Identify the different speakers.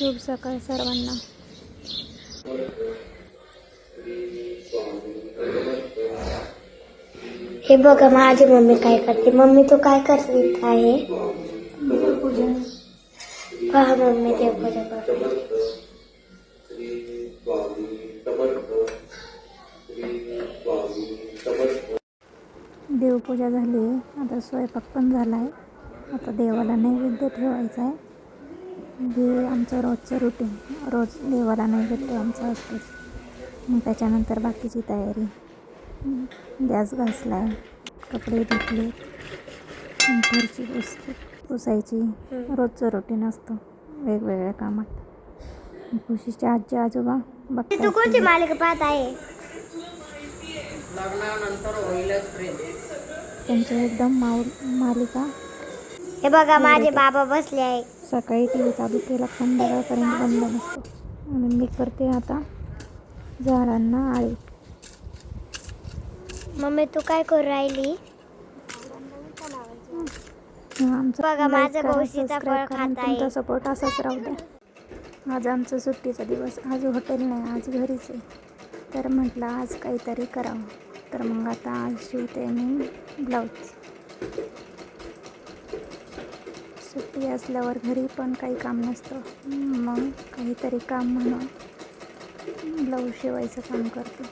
Speaker 1: शुभ सकाळ सर्वांना.
Speaker 2: हे बघा माझी मम्मी काय करते? मम्मी तू काय करत आहे? पहा मम्मी देवपूजा करते.
Speaker 1: देवपूजा झाली. आता स्वयंपाक पण झाला आहे आता देवाला नैवेद्य ठेवायचा आहे हे आमचं रोजचं रुटीन रोज देवाला नैवेद्य आमचा असतोच. मग त्याच्यानंतर बाकीची तयारी. गॅस घासला आहे कपडे धुतले फरची पुसते पुसायची. रोजचं रुटीन असतं वेगवेगळ्या कामात. खुशीचे आजी आजोबा
Speaker 2: तू
Speaker 1: बघतात
Speaker 2: कोणती मालिका पाहत आहे?
Speaker 1: त्यांच्या एकदम माऊ मालिका.
Speaker 2: हे बघा माझे बाबा बसले आहे
Speaker 1: सकाळी टी व्ही चालू केला संध्याकाळपर्यंत बंद नसतो. आणि मी करते आता झाडांना आळी.
Speaker 2: मम्मी तू काय करू राहिली?
Speaker 1: आमचं
Speaker 2: बघा, माझं खात आहे.
Speaker 1: सपोर्ट असाच राहू द्या. आज आमचा सुट्टीचा दिवस. आज हॉटेल नाही आज घरीच आहे. तर म्हटलं आज काहीतरी करावं. तर मग आता आज शिवते मी ब्लाऊज. सुट्टी असल्यावर घरी पण काही काम नसतं. मग काहीतरी काम म्हणून ब्लाऊज शिवायचं काम करते.